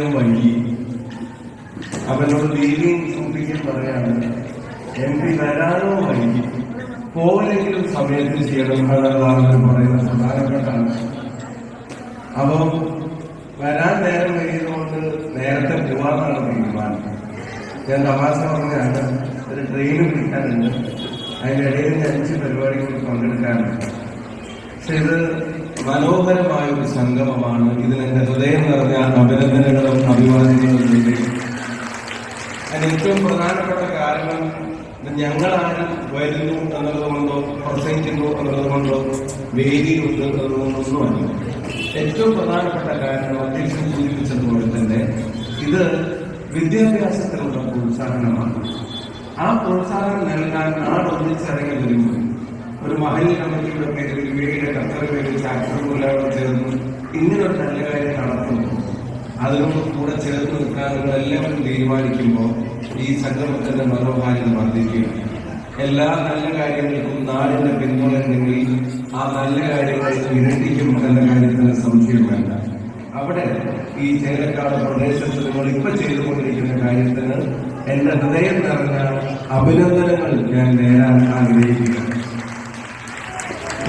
വളരെയധികം വൈകി അവനോട് ദീപിയും സൂക്ഷിക്കാൻ പറയാണ് എം പി വരാനോ വൈകി പോലെങ്കിലും സമയത്ത് ചെയ്യണം എന്നതാണ് പറയുന്ന പ്രധാനപ്പെട്ടാണ് അപ്പം വരാൻ നേരം കഴിയുന്നതുകൊണ്ട് നേരത്തെ പോവാന്നാണ് തീരുമാനം. ഞാൻ തമാശ പറഞ്ഞാണ് ഒരു ട്രെയിൻ കിട്ടാനുണ്ട് അതിനിടയിൽ അഞ്ച് പരിപാടികളിൽ പങ്കെടുക്കാനുണ്ട് പക്ഷെ ഇത് മനോഹരമായ ഒരു സംഗമമാണ്. ഇതിന് എന്റെ ഹൃദയം നിറഞ്ഞ അഭിനന്ദനങ്ങളും അഭിവാദ്യങ്ങളും ഉണ്ട്. അതിന് ഏറ്റവും പ്രധാനപ്പെട്ട കാരണം ഞങ്ങളാരും വരുന്നു എന്നുള്ളതുകൊണ്ടോ പ്രസംഗിക്കുന്നു എന്നുള്ളതുകൊണ്ടോ വേദിയിലുണ്ട് അല്ല ഏറ്റവും പ്രധാനപ്പെട്ട കാരണം അധ്യക്ഷൻ സൂചിപ്പിച്ചതുപോലെ തന്നെ ഇത് വിദ്യാഭ്യാസത്തിനുള്ള പ്രോത്സാഹനമാണ്. ആ പ്രോത്സാഹനം നൽകാൻ നാടൊന്നിച്ചിറങ്ങി വരുമ്പോൾ ഒരു മഹൽ കമ്മിറ്റിയുടെ പേരിൽ വിവേകിയുടെ കർത്തവ്യ പേര് മുല്ലാവോട് ചേർന്ന് ഇങ്ങനൊരു നല്ല കാര്യം നടത്തുന്നു അതിനോട് കൂടെ നിങ്ങൾ എല്ലാവരും തീരുമാനിക്കുമ്പോൾ ഈ സംഗമത്തിന്റെ മനോഹാരിത വർദ്ധിക്കുകയാണ് എല്ലാ നല്ല കാര്യങ്ങൾക്കും നാടിന്റെ പിന്തുണ ഉണ്ടെങ്കിൽ ആ നല്ല കാര്യങ്ങൾ ഇരട്ടിക്കും എന്ന കാര്യത്തിന് സംശയം വേണ്ട അവിടെ ഈ ചേരക്കാട് പ്രദേശത്ത് നിങ്ങൾ ഇപ്പൊ ചെയ്തുകൊണ്ടിരിക്കുന്ന കാര്യത്തിന് എന്റെ ഹൃദയം നിറഞ്ഞ അഭിനന്ദനങ്ങൾ ഞാൻ നേരാൻ ആഗ്രഹിക്കുകയാണ്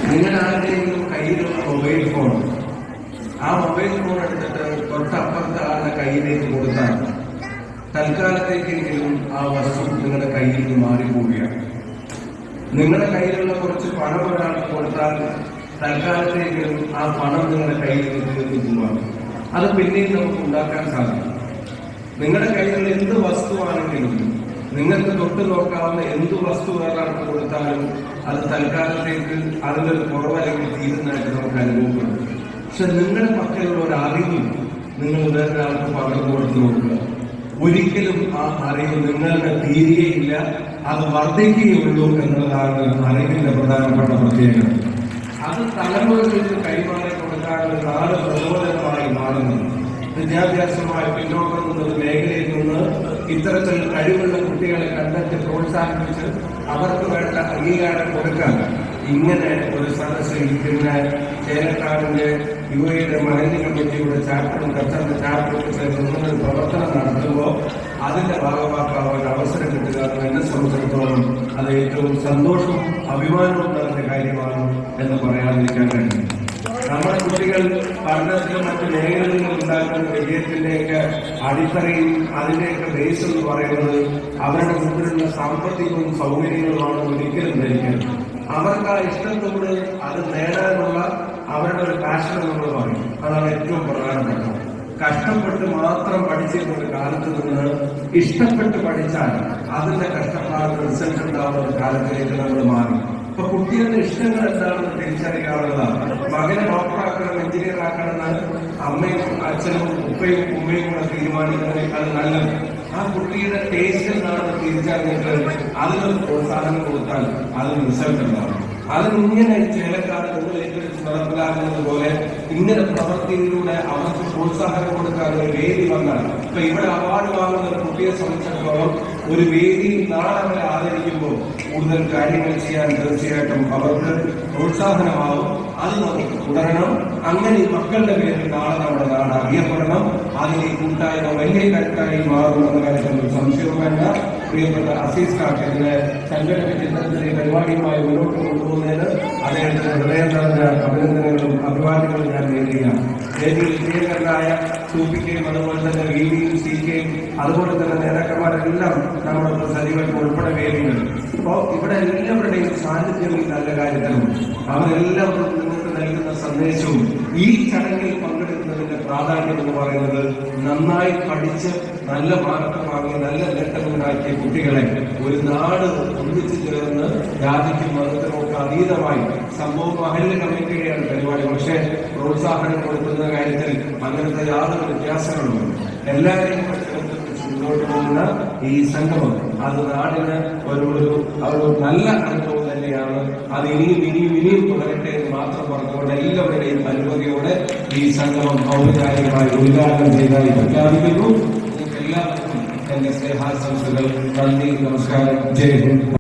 നിങ്ങൾ ആരുടെയെങ്കിലും കയ്യിലുള്ള മൊബൈൽ ഫോൺ ആ മൊബൈൽ ഫോൺ എടുത്തിട്ട് തൊട്ടപ്പുറത്തെ ആളുടെ കയ്യിലേക്ക് കൊടുത്താൽ തൽക്കാലത്തേക്കെങ്കിലും ആ വസ്തു നിങ്ങളുടെ കയ്യിൽ നിന്ന് മാറിപ്പോവുകയാണ്. നിങ്ങളുടെ കയ്യിലുള്ള കുറച്ച് പണം ഒരാൾക്ക് കൊടുത്താൽ തൽക്കാലത്തേക്കെങ്കിലും ആ പണം നിങ്ങളുടെ കയ്യിൽ നിന്ന് തീർന്നു പോവാണ് അത് പിന്നെയും നമുക്ക് ഉണ്ടാക്കാൻ സാധിക്കും. നിങ്ങളുടെ കയ്യിലുള്ള എന്ത് വസ്തുവാണെങ്കിലും നിങ്ങൾക്ക് തൊട്ട് നോക്കാവുന്ന എന്ത് വസ്തു വേറെ കൊടുത്താലും അത് തൽക്കാലത്തേക്ക് അതിന്റെ ഒരു കുറവല്ലെങ്കിൽ തീരുന്നതായിട്ട് നമുക്ക് അനുഭവപ്പെടും. പക്ഷെ നിങ്ങളുടെ പക്കലുള്ള ഒരു അറിവ് നിങ്ങൾ വേറൊരാൾക്ക് പകർന്നു കൊടുത്തു നോക്കുക. ഒരിക്കലും ആ അറിവ് നിങ്ങളുടെ തീരുകയില്ല അത് വർദ്ധിക്കുകയുള്ളൂ എന്നുള്ളതാണ് അറിവിന്റെ പ്രധാനപ്പെട്ട പ്രത്യേകത. അത് തലമുറകളിൽ കൈമാറി കൊടുക്കാനുള്ള നാല് പ്രചോദനമായി മാറുന്നത് വിദ്യാഭ്യാസമായി പിന്നോക്കം ഇത്തരത്തിൽ കഴിവുള്ള കുട്ടികളെ കണ്ടെത്തി പ്രോത്സാഹിപ്പിച്ച് അവർക്ക് വേണ്ട അംഗീകാരം കൊടുക്കാൻ ഇങ്ങനെ ഒരു സദസ് ഇരിക്കുന്ന ചേലക്കാടിന്റെ യു എയുടെ മഹല്യ കമ്മിറ്റിയുടെ ചാപ്റ്ററും കച്ചറിന്റെ ചാപ്റ്ററും ചേർന്ന് പ്രവർത്തനം നടത്തുമ്പോൾ അതിന്റെ ഭാഗമാക്കാൻ അവസരം കിട്ടുക എന്നെ സംബന്ധിച്ചിടത്തോളം അത് ഏറ്റവും സന്തോഷവും അഭിമാനവും നിറഞ്ഞ കാര്യമാണ് എന്ന് പറയാതിരിക്കാൻ കഴിയും. നമ്മുടെ കുട്ടികൾ പഠനത്തിലും മറ്റു മേഖലകളിലും ഉണ്ടാക്കുന്ന വിജയത്തിന്റെയൊക്കെ അടിത്തറയും അതിന്റെയൊക്കെ ബേസ് എന്ന് പറയുന്നത് അവരുടെ മുമ്പിലുള്ള സാമ്പത്തികവും സൗകര്യങ്ങളുമാണ് ഒരിക്കലും ധരിക്കുന്നത്. അവർക്ക് ആ ഇഷ്ടത്തോട് അത് നേടാനുള്ള അവരുടെ ഒരു പാഷൻ നമ്മൾ പറയും. അതാണ് ഏറ്റവും പ്രധാനപ്പെട്ടത് കഷ്ടപ്പെട്ട് മാത്രം പഠിച്ചിരുന്ന ഒരു കാലത്ത് നിന്ന് ഇഷ്ടപ്പെട്ട് പഠിച്ചാൽ അതിന്റെ കഷ്ടപ്പാട് റിസൾട്ട് ഉണ്ടാവുന്ന ഒരു കാലത്തിലേക്ക് നമ്മൾ മാറി. ഇപ്പൊ കുട്ടികളുടെ ഇഷ്ടങ്ങൾ എന്താണെന്ന് തിരിച്ചറിയാവുന്നതാണ്. മകനെ ഡോക്ടറാക്കണം എഞ്ചിനീയർ ആക്കണമെന്ന് അമ്മയും അച്ഛനും ഉപ്പയും ഉമ്മയും കൂടെ തീരുമാനിക്കുന്നതിനേക്കാൾ നല്ലത്. ആ കുട്ടിയുടെ ടേസ്റ്റ് എന്താണെന്ന് തിരിച്ചറിഞ്ഞിട്ട് അതിനൊരു പ്രോത്സാഹനം കൊടുത്താൽ അതിന് റിസൾട്ട് ഉണ്ടാവും അതിനിങ്ങനെ നിങ്ങൾ ഏറ്റെടുത്ത് നടപ്പിലാക്കുന്നത് പോലെ ഇങ്ങനെ പ്രവൃത്തിയിലൂടെ അവർക്ക് പ്രോത്സാഹനം കൊടുക്കാൻ ഒരു വേദി വന്നാൽ ഇപ്പൊ ഇവിടെ അവാർഡ് വാങ്ങുന്ന ഒരു കുട്ടിയെ സംബന്ധിച്ചിടത്തോളം ഒരു വേദി നാളെ അവരെ ആദരിക്കുമ്പോൾ കൂടുതൽ കാര്യങ്ങൾ ചെയ്യാൻ തീർച്ചയായിട്ടും അവർക്ക് പ്രോത്സാഹനമാവും അത് നമുക്ക് തുടരണം. അങ്ങനെ മക്കളുടെ പേരിൽ നാളെ നമ്മുടെ നാട് അറിയപ്പെടണം. അതിന് ഈ കൂട്ടായ്മ വലിയ കരുത്തായി മാറുമെന്ന കാര്യത്തിൽ സംശയവും വേണ്ട പ്രിയപ്പെട്ട അസീസ് കാക്ക് ഇതിനെ സംഘടിപ്പിച്ച് ഇത്തരത്തിൽ ഈ പരിപാടിയുമായി മുന്നോട്ട് കൊണ്ടുപോകുന്നതിന് അദ്ദേഹത്തിന് ഹൃദയം നിറഞ്ഞ അഭിനന്ദനങ്ങളും അഭിവാദ്യങ്ങളും ഞാൻ നേരുകയാണ്. വേദിയിൽ സൂപ്പിക്കയും സൂപ്പിക്കുകയും അതുപോലെ തന്നെ വി വിയും സി കെയും അതുപോലെ തന്നെ നേതാക്കന്മാരെല്ലാം നമ്മുടെ സജീവർക്ക് ഉൾപ്പെടെ വേദിയുണ്ട് അപ്പോൾ ഇവിടെ എല്ലാവരുടെയും സാന്നിധ്യം ഈ നല്ല കാര്യത്തിലുണ്ട് അവരെല്ലാവരും നിങ്ങൾക്ക് നൽകുന്ന സന്ദേശവും ഈ ചടങ്ങിൽ പങ്കെടുക്കുന്നതിന്റെ പ്രാധാന്യം എന്ന് പറയുന്നത് നന്നായി പഠിച്ച് നല്ല മാർക്ക് വാങ്ങി നല്ല നേട്ടങ്ങളുണ്ടാക്കിയ കുട്ടികളെ ഒരു നാട് ഒന്നിച്ചു ചേർന്ന് ജാതിക്കും മതത്തിനും ഒക്കെ അതീതമായി സംഭവം മഹല്യ കമ്മിറ്റിയുടെയാണ് പരിപാടി. പക്ഷേ പ്രോത്സാഹനം കൊടുക്കുന്ന കാര്യത്തിൽ അങ്ങനത്തെ യാതൊരു വ്യത്യാസങ്ങളുമില്ല. എല്ലാവരെയും മുന്നോട്ട് പോകുന്ന ഈ സംഗമം അത് നാടിന് ഒരു ഒരു നല്ല അനുഭവം തന്നെയാണ്. അത് ഇനിയും ഇനിയും ഇനിയും തുടരട്ടെ എന്ന് മാത്രം പറഞ്ഞുകൊണ്ട് എല്ലാവരുടെയും അനുമതിയോടെ ഈ സംഗമം ഔപചാരികമായി ഉദ്ഘാടനം ചെയ്തതായി പ്രഖ്യാപിക്കുന്നു. എല്ലാവർക്കും എന്റെ സ്നേഹാശംസകൾ നന്ദി നമസ്കാരം. ജയ് ഹിന്ദ്.